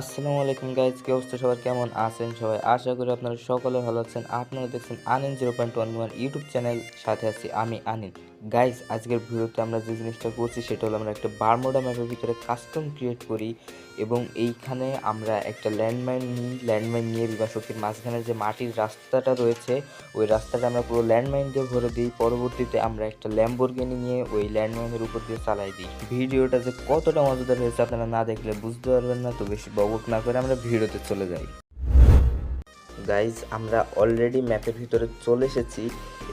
আসসালামু আলাইকুম গাইজ কি অবস্থা? সবার কেমন আছেন? সবাই আশা করি আপনারা সকলে ভালো আছেন। আপনারা দেখছেন আনিন zero point one one YouTube channel, সাথে আছি আমি আনিন। গাইজ আজকের ভিডিওতে আমরা যে জিনিসটা করছি, সেটা হলো আমরা একটা বারমোডা ম্যাপের ভিতরে কাস্টম ক্রিয়েট করি এবং এইখানে আমরা একটা ল্যান্ডমাইন নিই ল্যান্ডমাইন নিয়ে বিমা মাঝখানে যে মাটির রাস্তাটা রয়েছে, ওই রাস্তাটা আমরা পুরো ল্যান্ডমাইন দিয়ে ভরে দিই। পরবর্তীতে আমরা একটা ল্যাম্বোর্গিনি নিয়ে ওই ল্যান্ডমাইনের উপর দিয়ে চালাই দিই। ভিডিওটা যে কতটা মজাদার হয়েছে আপনারা না দেখলে বুঝতে পারবেন না, তো বেশি বকবক না করে আমরা ভিডিওতে চলে যাই। গাইজ আমরা অলরেডি ম্যাপের ভিতরে চলে এসেছি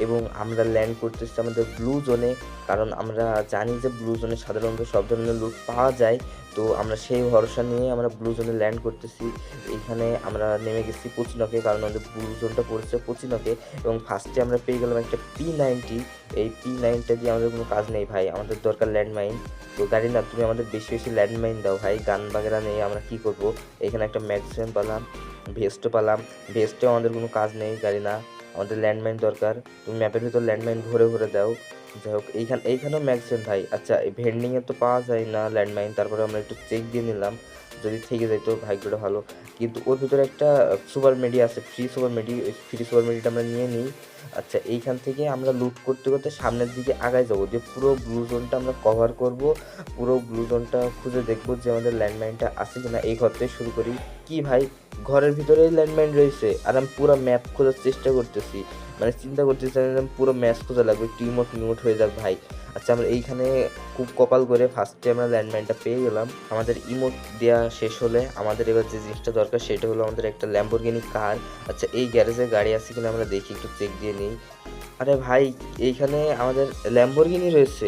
এবং আমরা ল্যান্ড করতেছি আমাদের ব্লু জোনে কারণ আমরা জানি যে ব্লু জোনে সাধারণত সব ধরনের লুট পাওয়া যায়। তো আমরা সেই ভরসা নিয়ে আমরা ব্লু জোনে ল্যান্ড করতেছি। এইখানে আমরা নেমে গেছি পচিনকে, কারণ আমাদের ব্লু জোনটা পড়েছে পচিনকে। এবং ফার্স্টে আমরা পেয়ে গেলাম একটা পি নাইনটি এই পি নাইনটা দিয়ে আমাদের কোনো কাজ নেই ভাই, আমাদের দরকার ল্যান্ডমাইন তো গাড়ি না তুমি আমাদের বেশি বেশি ল্যান্ডমাইন দাও ভাই গান বাগেরা নেই আমরা কি করব? এখানে একটা ম্যাক্সিমাম পালাম ভেস্টও পালাম। ভেস্টেও আমাদের কোনো কাজ নেই গাড়ি না আমাদের ল্যান্ডমাইন দরকার। তুমি ম্যাপের ভিতর ল্যান্ডমাইন ভরে ভরে দাও। যাই হোক, এইখান, এইখানেও ম্যাক্সিমাম ভাই। আচ্ছা ভেন্ডিংয়ে তো পাওয়া যায় না ল্যান্ডমাইন তারপরে আমরা একটু চেক দিয়ে নিলাম। যদি থেকে যায় তো ভাগ্যটা ভালো। কিন্তু ওর ভিতরে একটা সুপার মেডি আছে free super medi free super মেডিটা আমরা নিয়ে নিই। আচ্ছা এইখান থেকে আমরা লুট করতে করতে সামনের দিকে আগায় যাব। যে পুরো ব্লু জোনটা আমরা কভার করব। পুরো ব্লু জোনটা খুঁজে দেখব যে আমাদের ল্যান্ডমাইনটা আছে কিনা। এই ঘর থেকে শুরু করি। কি ভাই? ঘরের ভিতরেই ল্যান্ডমাইন রয়েছে। আর আমি পুরো ম্যাপ খোঁজার চেষ্টা করতেছি। মানে চিন্তা করতেছি আমি পুরো ম্যাচ খোঁজা লাগবে টিমোট মিমোট হয়ে যাক ভাই। আচ্ছা আমরা এইখানে খুব কপাল করে ফার্স্টে আমরা ল্যান্ডমাইনটা পেয়ে গেলাম। আমাদের ইমোট দেওয়া শেষ হলে আমাদের এবার যে জিনিসটা দরকার সেটা হলো আমাদের একটা ল্যাম্বোর্গিনি কার আচ্ছা এই গ্যারেজে গাড়ি আছে কিনা আমরা দেখি, একটু চেক দিয়ে নিই। আরে ভাই, এইখানে আমাদের ল্যাম্বোর্গিনি রয়েছে।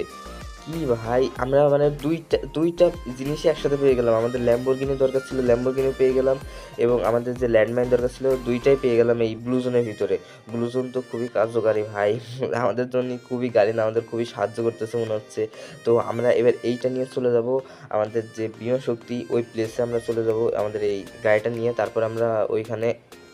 কি ভাই, আমরা মানে দুইটা দুইটা জিনিসই একসাথে পেয়ে গেলাম। আমাদের ল্যাম্বোর্গিনি দরকার ছিল ল্যাম্বোর্গিনি পেয়ে গেলাম এবং আমাদের যে ল্যান্ডমাইন দরকার ছিল, দুইটাই পেয়ে গেলাম এই ব্লু জোনের ভিতরে। ব্লু জোন তো খুবই কার্যকারী ভাই। আমাদের জন্য খুবই গাড়ি না, আমাদের খুবই সাহায্য করতেছে মনে হচ্ছে। তো আমরা এবার এইটা নিয়ে চলে যাব, আমাদের যে বিমা শক্তি, ওই প্লেসে আমরা চলে যাব, আমাদের এই গাড়িটা নিয়ে। তারপর আমরা ওইখানে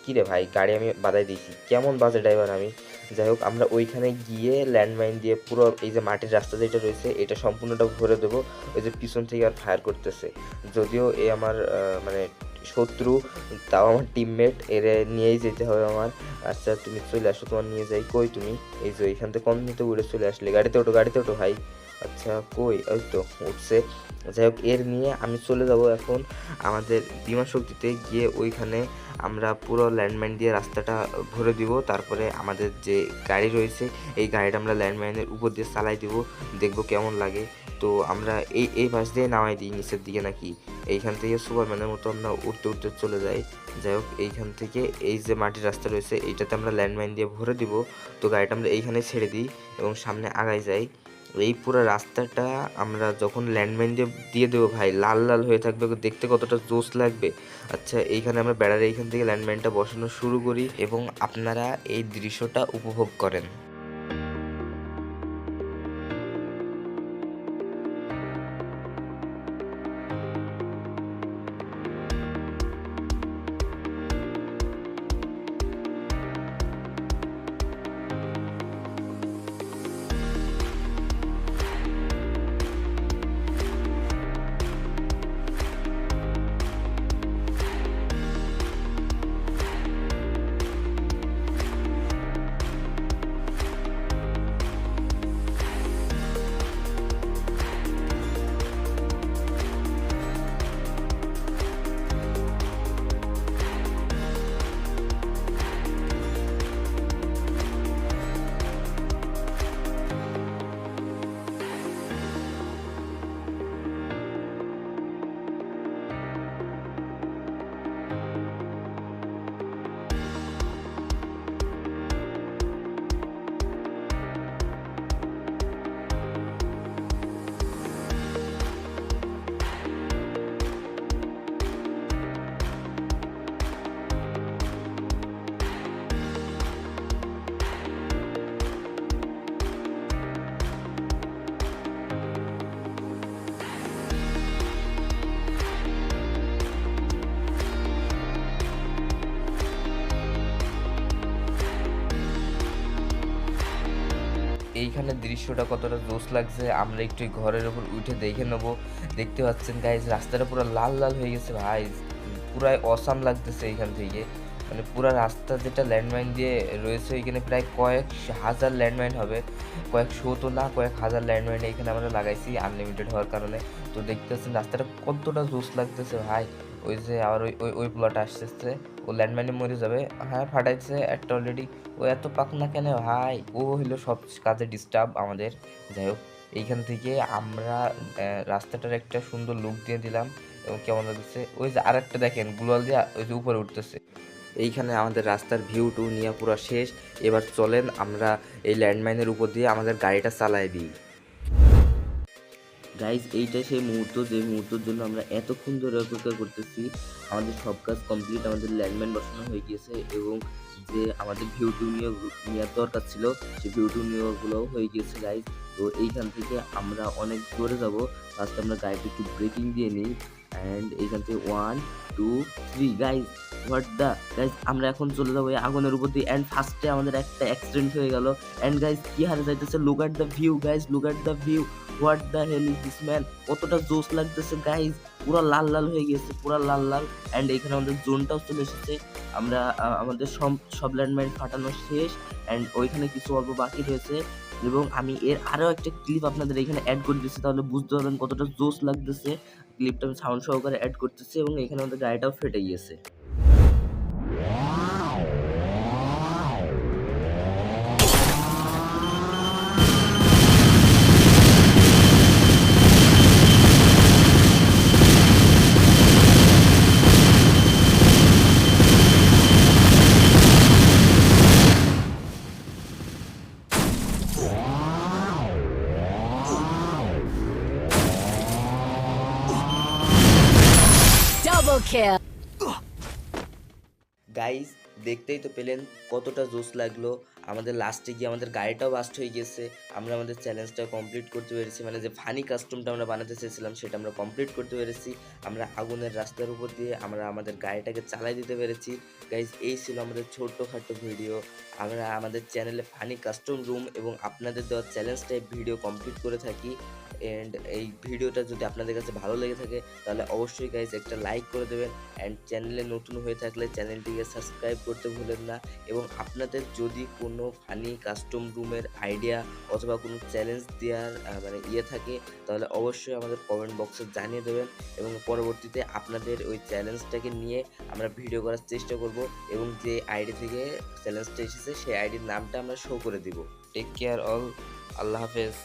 কী রে ভাই, গাড়ি আমি বাধাই দিয়েছি। কেমন বাজে ড্রাইভার আমি? যাই হোক, আমরা ওইখানে গিয়ে ল্যান্ডমাইন দিয়ে পুরো এই যে মাটির রাস্তা যেটা রয়েছে, এটা সম্পূর্ণটা ভরে দেবো। ওই যে পিছন থেকে আর ফায়ার করতেছে। যদিও এ আমার মানে শত্রু, তাও আমার টিমমেট এর নিয়েই যেতে হবে আমার। আচ্ছা তুমি চলে আসো, তোমার নিয়ে যাই। কই তুমি? এই যে ওইখান থেকে কম নিতে উড়ে চলে আসলে। গাড়িতে ওঠো গাড়িতে ওঠো ভাই। আচ্ছা কই? ওই তো, উঠছে। যাই হোক, এর নিয়ে আমি চলে যাব এখন আমাদের বিমা শক্তিতে গিয়ে ওইখানে আমরা পুরো ল্যান্ডমাইন দিয়ে রাস্তাটা ভরে দিব। তারপরে আমাদের যে গাড়ি রয়েছে, এই গাড়িটা আমরা ল্যান্ডমাইনের উপর দিয়ে চালাই দিব। দেখব কেমন লাগে। তো আমরা এই এই পাশ দিয়ে নামাই দিই, নিচের দিকে নাকি। এইখান থেকে সুপারম্যানের মতো আমরা উঠতে উঠতে চলে যাই। যাই হোক, এইখান থেকে এই যে মাটির রাস্তা রয়েছে, এইটাতে আমরা ল্যান্ডমাইন দিয়ে ভরে দিব। তো গাড়িটা আমরা এইখানে ছেড়ে দিই এবং সামনে আগাই যাই। এই পুরো রাস্তাটা আমরা যখন ল্যান্ডমাইন দিয়ে দিয়ে দেবো ভাই, লাল লাল হয়ে থাকবে, দেখতে কতটা জোস লাগবে। আচ্ছা এইখানে আমরা বেড়ার এইখান থেকে ল্যান্ডমাইনটা বসানো শুরু করি এবং আপনারা এই দৃশ্যটা উপভোগ করেন। এইখানে দৃশ্যটা কতটা জোস লাগছে, আমরা একটু ঘরের উপর উঠে দেখে নেব। দেখতে পাচ্ছেন গাইজ রাস্তাটা পুরো লাল লাল হয়ে গেছে, ভাই। পুরাই অসাম লাগতেছে এইখান থেকে। মানে পুরো রাস্তা যেটা ল্যান্ডমাইন দিয়ে রয়েছে এখানে প্রায় কয়েক হাজার ল্যান্ডমাইন হবে। কয়েক শো তো না, কয়েক হাজার ল্যান্ডমাইন এখানে আমরা লাগাইছি আনলিমিটেড হওয়ার কারণে। তো দেখতে পাচ্ছেন রাস্তাটা কতটা জোস লাগতেছে, ভাই। ওই যে আবার ওই ওই ওই প্লট আসতেছে। ও ল্যান্ডমাইনে মরে যাবে। হ্যাঁ ফাটাইছে একটা অলরেডি ও এত পাক না কেন? ভাই ও হইল সব কাজে ডিস্টার্ব আমাদের। যাই হোক, এইখান থেকে আমরা রাস্তাটার একটা সুন্দর লুক দিয়ে দিলাম এবং কেমন লাগতেছে ওই যে আরেকটা দেখেন, গুলাল দিয়ে ওই যে উপরে উঠতেছে। এইখানে আমাদের রাস্তার ভিউ টু নিয়ে পুরো শেষ। এবার চলেন আমরা এই ল্যান্ডমাইনের উপর দিয়ে আমাদের গাড়িটা চালাই দিই। গাইজ এইটাই সেই মুহূর্ত, যে মুহূর্তের জন্য আমরা এতক্ষণ ধরে অপেক্ষা করতেছি। আমাদের সব কাজ কমপ্লিট আমাদের ল্যান্ডমাইন বসানো হয়ে গিয়েছে এবং যে আমাদের ভিউ নেওয়ার দরকার ছিল, সেই ভিউ টু নিয়োগগুলোও হয়ে গিয়েছে গাইজ তো এইখান থেকে আমরা অনেক দূরে যাব। ফার্স্ট আমরা গাড়িটা একটু ব্রেকিং দিয়ে নিই। অ্যান্ড এইখান থেকে ওয়ান টু থ্রি গাইজ আমরা এখন চলে যাব আগুনের উপর দিয়ে। অ্যান্ড ফার্স্টে আমাদের একটা অ্যাক্সিডেন্ট হয়ে গেল। অ্যান্ড গাইজ কি হারে যাইতেছে? Look at the view guys look at the view what the hell is this man কতটা জোস লাগতেছে গাইজ পুরো লাল লাল হয়ে গেছে পুরো লাল লাল। অ্যান্ড এখানে আমাদের জোনটাও চলে এসেছে। আমরা আমাদের সব সব ল্যান্ডমাইন ফাটানো শেষ। অ্যান্ড ওইখানে কিছু অল্প বাকি রয়েছে। এবং আমি এর আরও একটা ক্লিপ আপনাদের এখানে অ্যাড করে দিচ্ছি, তাহলে বুঝতে পারবেন কতটা জোস লাগতেছে। ক্লিপটা আমি সাউন্ড সহকারে অ্যাড করতেছি এবং এখানে আমাদের গাড়িটাও ফেটে গিয়েছে। Kill. গাইস দেখতেই তো পেলেন কতটা জোস লাগল। আমাদের লাস্টে গিয়ে আমাদের গাড়িটাও বাস্ট হয়ে গেছে। আমরা আমাদের চ্যালেঞ্জটা কমপ্লিট করতে পেরেছি। মানে যে ফানি কাস্টমটা আমরা বানাতে চেয়েছিলাম, সেটা আমরা কমপ্লিট করতে পেরেছি। আমরা আগুনের রাস্তার উপর দিয়ে আমরা আমাদের গাড়িটাকে চালাই দিতে পেরেছি। গাইজ এই ছিল আমাদের ছোট্টখাটো ভিডিও আমরা আমাদের চ্যানেলে ফানি কাস্টম রুম এবং আপনাদের দেওয়া চ্যালেঞ্জ টাইপ ভিডিও কমপ্লিট করে থাকি। অ্যান্ড এই ভিডিওটা যদি আপনাদের কাছে ভালো লেগে থাকে, তাহলে অবশ্যই গাইজ একটা লাইক করে দেবেন অ্যান্ড চ্যানেলে নতুন হয়ে থাকলে চ্যানেলটিকে সাবস্ক্রাইব করতে ভুলেন না এবং আপনাদের যদি কোনো ফানি কাস্টম রুমের আইডিয়া অথবা কোনো চ্যালেঞ্জ দেওয়ার মানে ইয়ে থাকে, তাহলে অবশ্যই আমাদের কমেন্ট বক্সে জানিয়ে দেবেন এবং পরবর্তীতে আপনাদের ওই চ্যালেঞ্জটাকে নিয়ে আমরা ভিডিও করার চেষ্টা করব এবং যে আইডি থেকে চ্যালেঞ্জটা এসেছে, সেই আইডির নামটা আমরা শো করে দিব। টেক কেয়ার অল আল্লাহ হাফেজ।